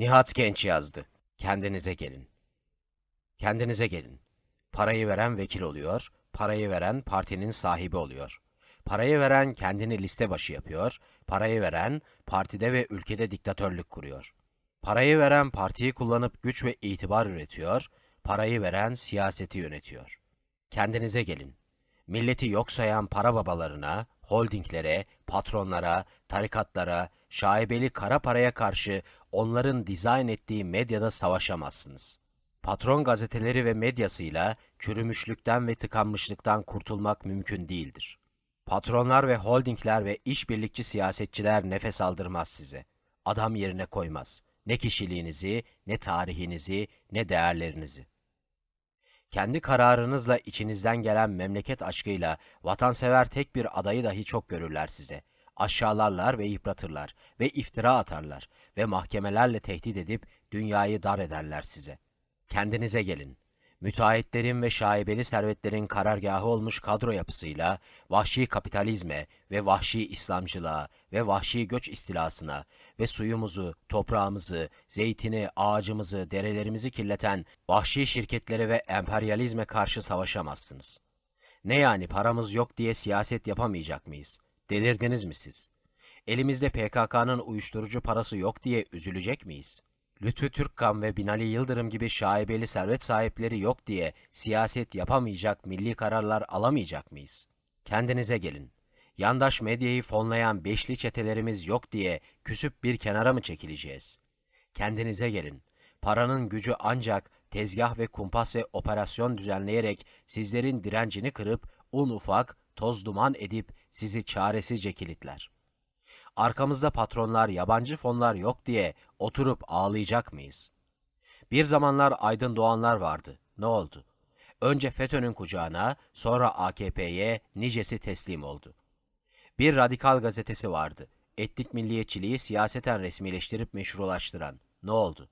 Nihat Genç yazdı. Kendinize gelin. Kendinize gelin. Parayı veren vekil oluyor, parayı veren partinin sahibi oluyor. Parayı veren kendini liste başı yapıyor, parayı veren partide ve ülkede diktatörlük kuruyor. Parayı veren partiyi kullanıp güç ve itibar üretiyor, parayı veren siyaseti yönetiyor. Kendinize gelin. Milleti yok sayan para babalarına, holdinglere, patronlara, tarikatlara, şaibeli kara paraya karşı onların dizayn ettiği medyada savaşamazsınız. Patron gazeteleri ve medyasıyla çürümüşlükten ve tıkanmışlıktan kurtulmak mümkün değildir. Patronlar ve holdingler ve işbirlikçi siyasetçiler nefes aldırmaz size. Adam yerine koymaz. Ne kişiliğinizi, ne tarihinizi, ne değerlerinizi. Kendi kararınızla içinizden gelen memleket aşkıyla vatansever tek bir adayı dahi çok görürler size. Aşağılarlar ve yıpratırlar ve iftira atarlar ve mahkemelerle tehdit edip dünyayı dar ederler size. Kendinize gelin. Müteahhitlerin ve şaibeli servetlerin karargahı olmuş kadro yapısıyla vahşi kapitalizme ve vahşi İslamcılığa ve vahşi göç istilasına ve suyumuzu, toprağımızı, zeytini, ağacımızı, derelerimizi kirleten vahşi şirketlere ve emperyalizme karşı savaşamazsınız. Ne yani paramız yok diye siyaset yapamayacak mıyız? Delirdiniz mi siz? Elimizde PKK'nın uyuşturucu parası yok diye üzülecek miyiz? Lütfü Türkkan ve Binali Yıldırım gibi şaibeli servet sahipleri yok diye siyaset yapamayacak, milli kararlar alamayacak mıyız? Kendinize gelin. Yandaş medyayı fonlayan beşli çetelerimiz yok diye küsüp bir kenara mı çekileceğiz? Kendinize gelin. Paranın gücü ancak tezgah ve kumpas ve operasyon düzenleyerek sizlerin direncini kırıp un ufak, toz duman edip sizi çaresizce kilitler. Arkamızda patronlar, yabancı fonlar yok diye oturup ağlayacak mıyız? Bir zamanlar aydın doğanlar vardı. Ne oldu? Önce FETÖ'nün kucağına, sonra AKP'ye nicesi teslim oldu. Bir radikal gazetesi vardı. Etnik milliyetçiliği siyaseten resmileştirip meşrulaştıran. Ne oldu?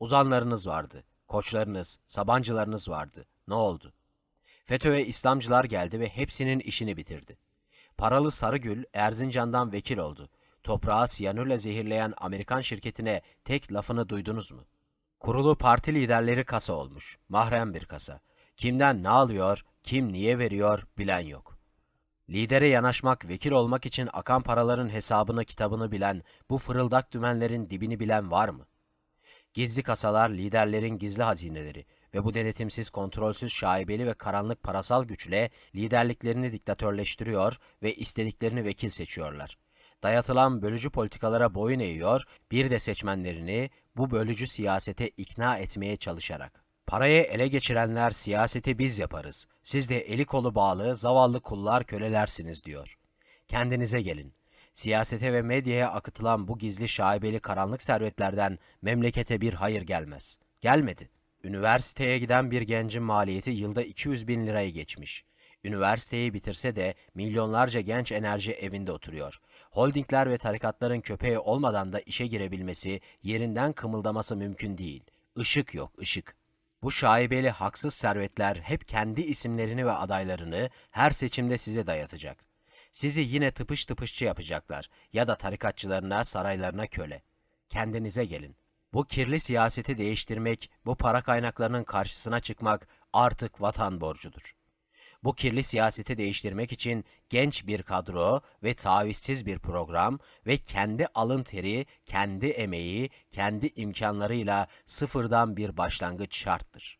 Uzanlarınız vardı. Koçlarınız, sabancılarınız vardı. Ne oldu? FETÖ'ye İslamcılar geldi ve hepsinin işini bitirdi. Paralı Sarıgül Erzincan'dan vekil oldu. Toprağı siyanürle zehirleyen Amerikan şirketine tek lafını duydunuz mu? Kurulu parti liderleri kasa olmuş. Mahrem bir kasa. Kimden ne alıyor, kim niye veriyor bilen yok. Lidere yanaşmak, vekil olmak için akan paraların hesabını kitabını bilen, bu fırıldak dümenlerin dibini bilen var mı? Gizli kasalar liderlerin gizli hazineleri ve bu denetimsiz, kontrolsüz, şaibeli ve karanlık parasal güçle liderliklerini diktatörleştiriyor ve istediklerini vekil seçiyorlar. Dayatılan bölücü politikalara boyun eğiyor, bir de seçmenlerini bu bölücü siyasete ikna etmeye çalışarak. Parayı ele geçirenler siyaseti biz yaparız. Siz de eli kolu bağlı zavallı kullar kölelersiniz diyor. Kendinize gelin. Siyasete ve medyaya akıtılan bu gizli şaibeli karanlık servetlerden memlekete bir hayır gelmez. Gelmedi. Üniversiteye giden bir gencin maliyeti yılda 200 bin lirayı geçmiş. Üniversiteyi bitirse de milyonlarca genç enerji evinde oturuyor. Holdingler ve tarikatların köpeği olmadan da işe girebilmesi, yerinden kımıldaması mümkün değil. Işık yok, ışık. Bu şaibeli haksız servetler hep kendi isimlerini ve adaylarını her seçimde size dayatacak. Sizi yine tıpış tıpışçı yapacaklar ya da tarikatçılarına, saraylarına köle. Kendinize gelin. Bu kirli siyaseti değiştirmek, bu para kaynaklarının karşısına çıkmak artık vatan borcudur. Bu kirli siyaseti değiştirmek için genç bir kadro ve tavizsiz bir program ve kendi alın teri, kendi emeği, kendi imkanlarıyla sıfırdan bir başlangıç şarttır.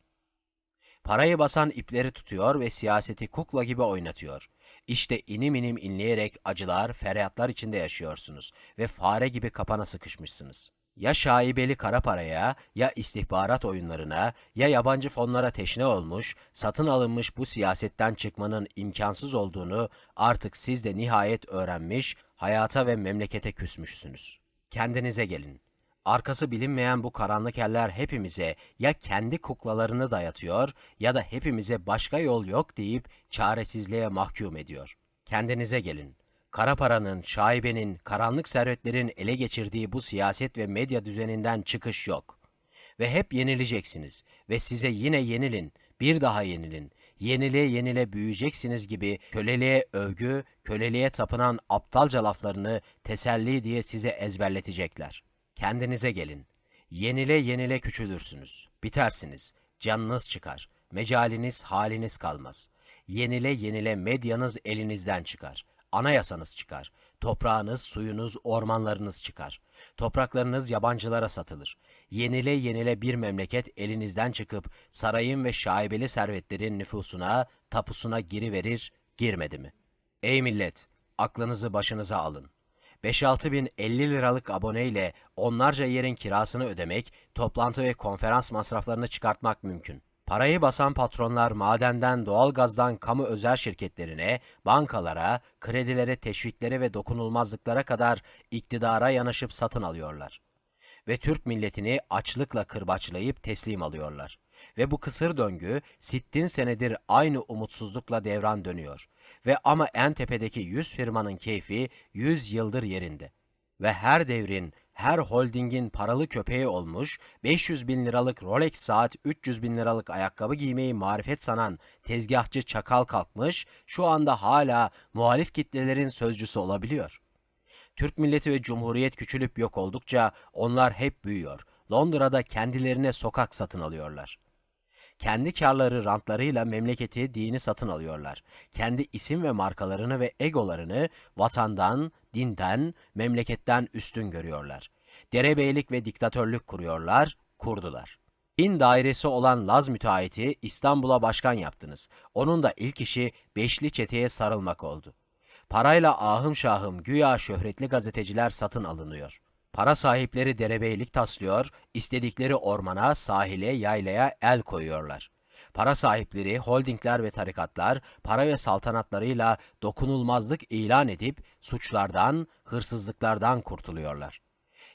Parayı basan ipleri tutuyor ve siyaseti kukla gibi oynatıyor. İşte inim inim inleyerek acılar, feryatlar içinde yaşıyorsunuz ve fare gibi kapana sıkışmışsınız. Ya şaibeli kara paraya, ya istihbarat oyunlarına, ya yabancı fonlara teşne olmuş, satın alınmış bu siyasetten çıkmanın imkansız olduğunu artık siz de nihayet öğrenmiş, hayata ve memlekete küsmüşsünüz. Kendinize gelin. Arkası bilinmeyen bu karanlık eller hepimize ya kendi kuklalarını dayatıyor ya da hepimize başka yol yok deyip çaresizliğe mahkum ediyor. Kendinize gelin. Kara paranın, şaibenin, karanlık servetlerin ele geçirdiği bu siyaset ve medya düzeninden çıkış yok. Ve hep yenileceksiniz ve size yine yenilin, bir daha yenilin. Yenile yenile büyüyeceksiniz gibi köleliğe övgü, köleliğe tapınan aptalca laflarını teselli diye size ezberletecekler. Kendinize gelin. Yenile yenile küçülürsünüz. Bitersiniz. Canınız çıkar. Mecaliniz, haliniz kalmaz. Yenile yenile medyanız elinizden çıkar. Anayasanız çıkar. Toprağınız, suyunuz, ormanlarınız çıkar. Topraklarınız yabancılara satılır. Yenile yenile bir memleket elinizden çıkıp sarayın ve şaibeli servetlerin nüfusuna, tapusuna giriverir, girmedi mi? Ey millet, aklınızı başınıza alın. 5-6 bin 50 liralık aboneyle onlarca yerin kirasını ödemek, toplantı ve konferans masraflarını çıkartmak mümkün. Parayı basan patronlar madenden, doğalgazdan kamu özel şirketlerine, bankalara, kredilere, teşviklere ve dokunulmazlıklara kadar iktidara yanaşıp satın alıyorlar. Ve Türk milletini açlıkla kırbaçlayıp teslim alıyorlar. Ve bu kısır döngü sittin senedir aynı umutsuzlukla devran dönüyor. Ve ama en tepedeki 100 firmanın keyfi 100 yıldır yerinde. Ve her devrin, her holdingin paralı köpeği olmuş, 500 bin liralık Rolex saat, 300 bin liralık ayakkabı giymeyi marifet sanan tezgahçı çakal kalkmış, şu anda hala muhalif kitlelerin sözcüsü olabiliyor. Türk milleti ve cumhuriyet küçülüp yok oldukça onlar hep büyüyor. Londra'da kendilerine sokak satın alıyorlar. Kendi karları rantlarıyla memleketi, dini satın alıyorlar. Kendi isim ve markalarını ve egolarını vatandan, dinden, memleketten üstün görüyorlar. Derebeylik ve diktatörlük kuruyorlar, kurdular. İn dairesi olan Laz müteahhiti İstanbul'a başkan yaptınız. Onun da ilk işi beşli çeteye sarılmak oldu. Parayla ahım şahım güya şöhretli gazeteciler satın alınıyor. Para sahipleri derebeylik taslıyor, istedikleri ormana, sahile, yaylaya el koyuyorlar. Para sahipleri, holdingler ve tarikatlar para ve saltanatlarıyla dokunulmazlık ilan edip suçlardan, hırsızlıklardan kurtuluyorlar.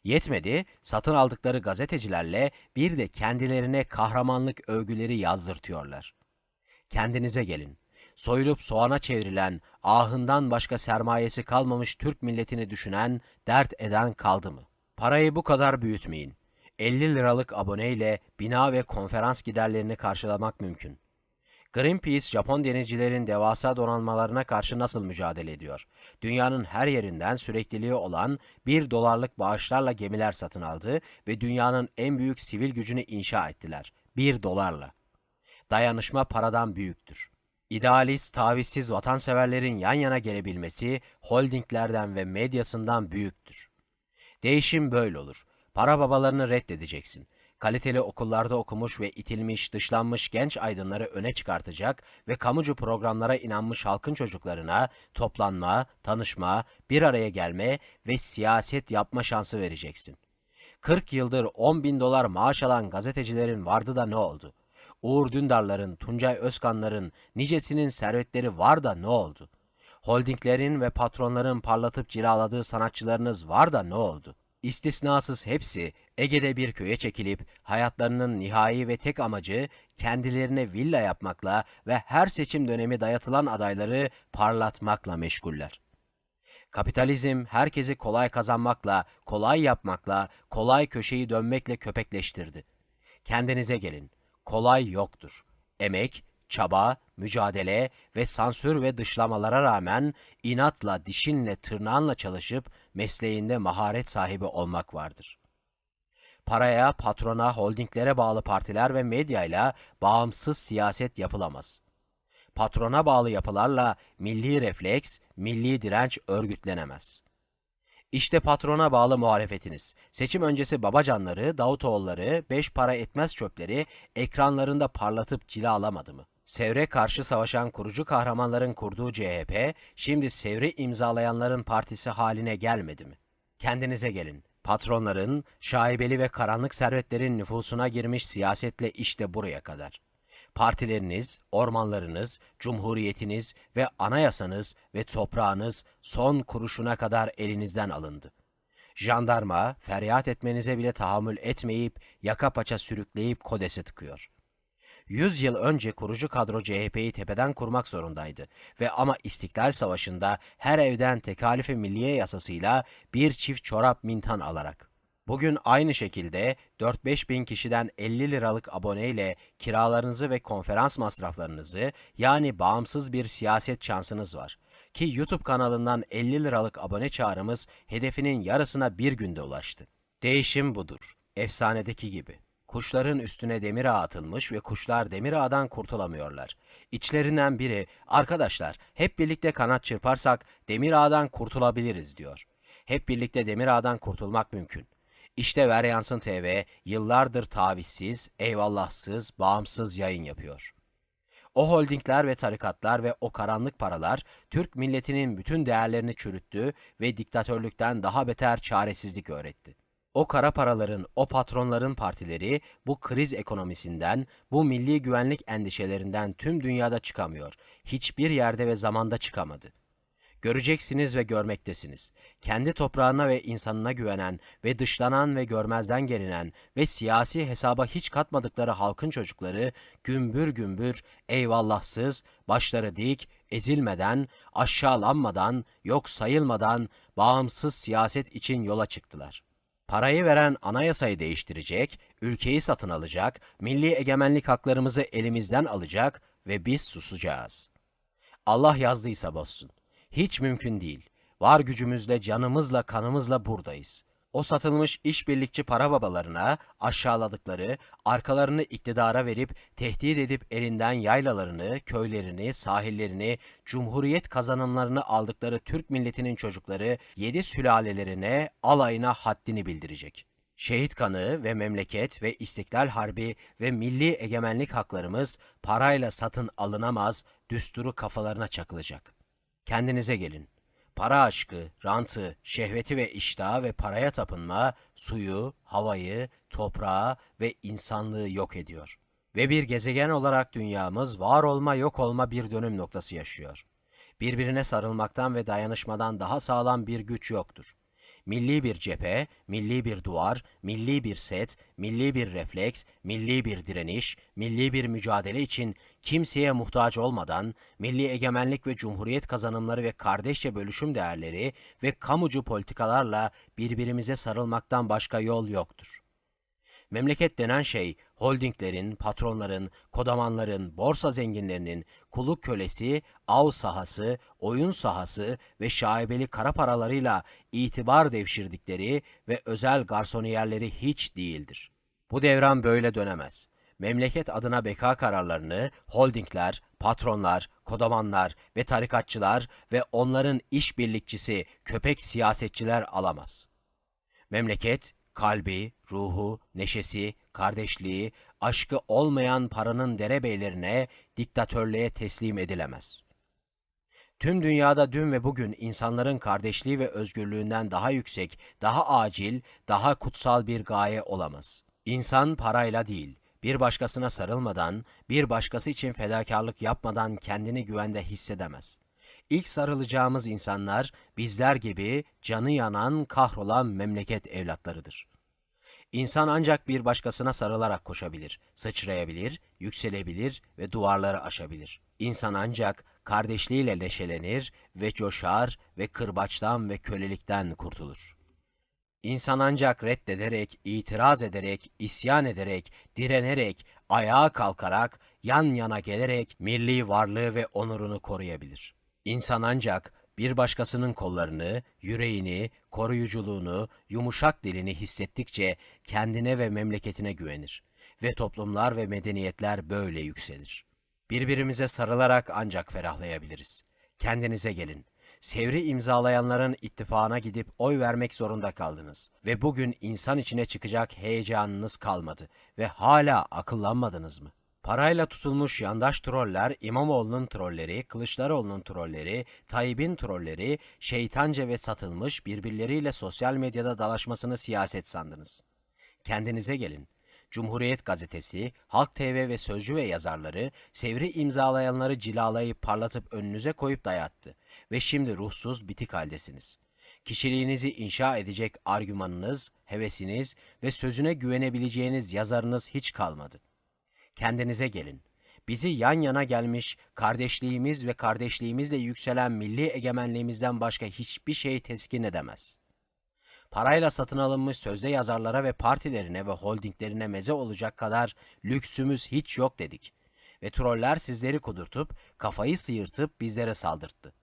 Yetmedi, satın aldıkları gazetecilerle bir de kendilerine kahramanlık övgüleri yazdırtıyorlar. Kendinize gelin. Soyulup soğana çevrilen, ahından başka sermayesi kalmamış Türk milletini düşünen, dert eden kaldı mı? Parayı bu kadar büyütmeyin. 50 liralık aboneyle bina ve konferans giderlerini karşılamak mümkün. Greenpeace, Japon denizcilerin devasa donanmalarına karşı nasıl mücadele ediyor? Dünyanın her yerinden sürekliliği olan 1 dolarlık bağışlarla gemiler satın aldı ve dünyanın en büyük sivil gücünü inşa ettiler. 1 dolarla. Dayanışma paradan büyüktür. İdealist, tavizsiz vatanseverlerin yan yana gelebilmesi holdinglerden ve medyasından büyüktür. Değişim böyle olur. Para babalarını reddedeceksin. Kaliteli okullarda okumuş ve itilmiş, dışlanmış genç aydınları öne çıkartacak ve kamucu programlara inanmış halkın çocuklarına toplanma, tanışma, bir araya gelme ve siyaset yapma şansı vereceksin. 40 yıldır 10 bin dolar maaş alan gazetecilerin vardı da ne oldu? Uğur Dündarların, Tuncay Özkanların, nicesinin servetleri var da ne oldu? Holdinglerin ve patronların parlatıp cilaladığı sanatçılarınız var da ne oldu? İstisnasız hepsi Ege'de bir köye çekilip hayatlarının nihai ve tek amacı kendilerine villa yapmakla ve her seçim dönemi dayatılan adayları parlatmakla meşguller. Kapitalizm herkesi kolay kazanmakla, kolay yapmakla, kolay köşeyi dönmekle köpekleştirdi. Kendinize gelin. Kolay yoktur. Emek, çaba, mücadele ve sansür ve dışlamalara rağmen inatla, dişinle, tırnağınla çalışıp mesleğinde maharet sahibi olmak vardır. Paraya, patrona, holdinglere bağlı partiler ve medyayla bağımsız siyaset yapılamaz. Patrona bağlı yapılarla milli refleks, milli direnç örgütlenemez. İşte patrona bağlı muhalefetiniz. Seçim öncesi babacanları, Davutoğulları, beş para etmez çöpleri ekranlarında parlatıp cilalamadı mı? Sevre karşı savaşan kurucu kahramanların kurduğu CHP, şimdi Sevri imzalayanların partisi haline gelmedi mi? Kendinize gelin. Patronların, şaibeli ve karanlık servetlerin nüfusuna girmiş siyasetle işte buraya kadar. Partileriniz, ormanlarınız, cumhuriyetiniz ve anayasanız ve toprağınız son kuruşuna kadar elinizden alındı. Jandarma feryat etmenize bile tahammül etmeyip yaka paça sürükleyip kodese tıkıyor. Yüz yıl önce kurucu kadro CHP'yi tepeden kurmak zorundaydı ve ama İstiklal Savaşı'nda her evden tekalife milliye yasasıyla bir çift çorap mintan alarak. Bugün aynı şekilde 4-5 bin kişiden 50 liralık aboneyle kiralarınızı ve konferans masraflarınızı yani bağımsız bir siyaset şansınız var. Ki YouTube kanalından 50 liralık abone çağrımız hedefinin yarısına bir günde ulaştı. Değişim budur. Efsanedeki gibi. Kuşların üstüne demir ağ atılmış ve kuşlar demir ağdan kurtulamıyorlar. İçlerinden biri, arkadaşlar hep birlikte kanat çırparsak demir ağdan kurtulabiliriz diyor. Hep birlikte demir ağdan kurtulmak mümkün. İşte Ver Yansın TV yıllardır tavizsiz, eyvallahsız, bağımsız yayın yapıyor. O holdingler ve tarikatlar ve o karanlık paralar Türk milletinin bütün değerlerini çürüttü ve diktatörlükten daha beter çaresizlik öğretti. O kara paraların, o patronların partileri bu kriz ekonomisinden, bu milli güvenlik endişelerinden tüm dünyada çıkamıyor. Hiçbir yerde ve zamanda çıkamadı. Göreceksiniz ve görmektesiniz. Kendi toprağına ve insanına güvenen ve dışlanan ve görmezden gelinen ve siyasi hesaba hiç katmadıkları halkın çocukları gümbür gümbür, eyvallahsız, başları dik, ezilmeden, aşağılanmadan, yok sayılmadan bağımsız siyaset için yola çıktılar. Parayı veren anayasayı değiştirecek, ülkeyi satın alacak, milli egemenlik haklarımızı elimizden alacak ve biz susacağız. Allah yazdıysa bozsun. Hiç mümkün değil. Var gücümüzle, canımızla, kanımızla buradayız. O satılmış işbirlikçi para babalarına aşağıladıkları, arkalarını iktidara verip tehdit edip elinden yaylalarını, köylerini, sahillerini, cumhuriyet kazanımlarını aldıkları Türk milletinin çocukları yedi sülalelerine, alayına haddini bildirecek. Şehit kanı ve memleket ve istiklal harbi ve milli egemenlik haklarımız parayla satın alınamaz, düsturu kafalarına çakılacak. Kendinize gelin. Para aşkı, rantı, şehveti ve iştahı ve paraya tapınma suyu, havayı, toprağı ve insanlığı yok ediyor. Ve bir gezegen olarak dünyamız var olma yok olma bir dönüm noktası yaşıyor. Birbirine sarılmaktan ve dayanışmadan daha sağlam bir güç yoktur. Milli bir cephe, milli bir duvar, milli bir set, milli bir refleks, milli bir direniş, milli bir mücadele için kimseye muhtaç olmadan milli egemenlik ve cumhuriyet kazanımları ve kardeşçe bölüşüm değerleri ve kamucu politikalarla birbirimize sarılmaktan başka yol yoktur. Memleket denen şey holdinglerin, patronların, kodamanların, borsa zenginlerinin, kuluk kölesi, av sahası, oyun sahası ve şaibeli kara paralarıyla itibar devşirdikleri ve özel garsoniyerleri hiç değildir. Bu devran böyle dönemez. Memleket adına beka kararlarını holdingler, patronlar, kodamanlar ve tarikatçılar ve onların işbirlikçisi köpek siyasetçiler alamaz. Memleket kalbi, ruhu, neşesi, kardeşliği, aşkı olmayan paranın derebeylerine, diktatörlüğe teslim edilemez. Tüm dünyada dün ve bugün insanların kardeşliği ve özgürlüğünden daha yüksek, daha acil, daha kutsal bir gaye olamaz. İnsan parayla değil, bir başkasına sarılmadan, bir başkası için fedakarlık yapmadan kendini güvende hissedemez. İlk sarılacağımız insanlar bizler gibi canı yanan, kahrolan memleket evlatlarıdır. İnsan ancak bir başkasına sarılarak koşabilir, sıçrayabilir, yükselebilir ve duvarları aşabilir. İnsan ancak kardeşliğiyle neşelenir ve coşar ve kırbaçtan ve kölelikten kurtulur. İnsan ancak reddederek, itiraz ederek, isyan ederek, direnerek, ayağa kalkarak, yan yana gelerek milli varlığı ve onurunu koruyabilir. İnsan ancak bir başkasının kollarını, yüreğini, koruyuculuğunu, yumuşak dilini hissettikçe kendine ve memleketine güvenir ve toplumlar ve medeniyetler böyle yükselir. Birbirimize sarılarak ancak ferahlayabiliriz. Kendinize gelin. Sevri imzalayanların ittifakına gidip oy vermek zorunda kaldınız ve bugün insan içine çıkacak heyecanınız kalmadı ve hala akıllanmadınız mı? Parayla tutulmuş yandaş troller, İmamoğlu'nun trolleri, Kılıçdaroğlu'nun trolleri, Tayyip'in trolleri, şeytanca ve satılmış birbirleriyle sosyal medyada dalaşmasını siyaset sandınız. Kendinize gelin. Cumhuriyet Gazetesi, Halk TV ve Sözcü ve yazarları sevri imzalayanları cilalayıp parlatıp önünüze koyup dayattı ve şimdi ruhsuz bitik haldesiniz. Kişiliğinizi inşa edecek argümanınız, hevesiniz ve sözüne güvenebileceğiniz yazarınız hiç kalmadı. Kendinize gelin. Bizi yan yana gelmiş kardeşliğimiz ve kardeşliğimizle yükselen milli egemenliğimizden başka hiçbir şey teskin edemez. Parayla satın alınmış sözde yazarlara ve partilerine ve holdinglerine meze olacak kadar lüksümüz hiç yok dedik. Ve troller sizleri kudurtup, kafayı sıyırtıp bizlere saldırttı.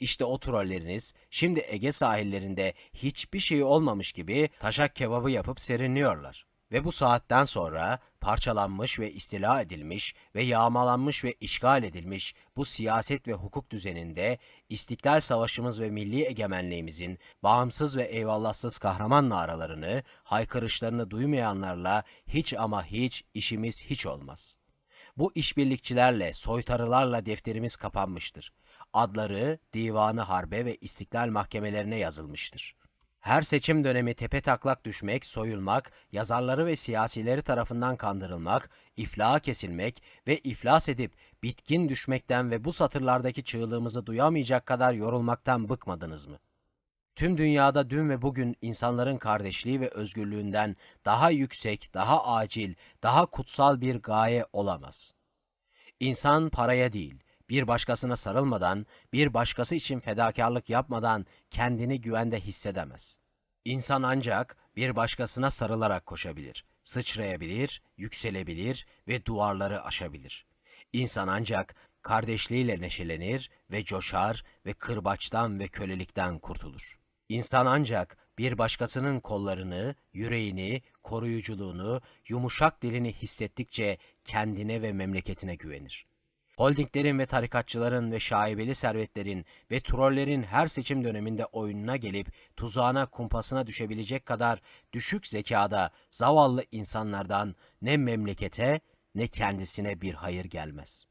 İşte o trolleriniz şimdi Ege sahillerinde hiçbir şey olmamış gibi taşak kebabı yapıp serinliyorlar. Ve bu saatten sonra parçalanmış ve istila edilmiş ve yağmalanmış ve işgal edilmiş bu siyaset ve hukuk düzeninde İstiklal Savaşımız ve milli egemenliğimizin bağımsız ve eyvallahsız kahraman naralarını, haykırışlarını duymayanlarla hiç ama hiç işimiz hiç olmaz. Bu işbirlikçilerle, soytarılarla defterimiz kapanmıştır. Adları divanı harbe ve istiklal mahkemelerine yazılmıştır. Her seçim dönemi tepe taklak düşmek, soyulmak, yazarları ve siyasileri tarafından kandırılmak, iflaha kesilmek ve iflas edip bitkin düşmekten ve bu satırlardaki çığlığımızı duyamayacak kadar yorulmaktan bıkmadınız mı? Tüm dünyada dün ve bugün insanların kardeşliği ve özgürlüğünden daha yüksek, daha acil, daha kutsal bir gaye olamaz. İnsan paraya değil, bir başkasına sarılmadan, bir başkası için fedakarlık yapmadan kendini güvende hissedemez. İnsan ancak bir başkasına sarılarak koşabilir, sıçrayabilir, yükselebilir ve duvarları aşabilir. İnsan ancak kardeşliğiyle neşelenir ve coşar ve kırbaçtan ve kölelikten kurtulur. İnsan ancak bir başkasının kollarını, yüreğini, koruyuculuğunu, yumuşak dilini hissettikçe kendine ve memleketine güvenir. Holdinglerin ve tarikatçıların ve şaibeli servetlerin ve trollerin her seçim döneminde oyununa gelip tuzağına kumpasına düşebilecek kadar düşük zekada zavallı insanlardan ne memlekete ne kendisine bir hayır gelmez.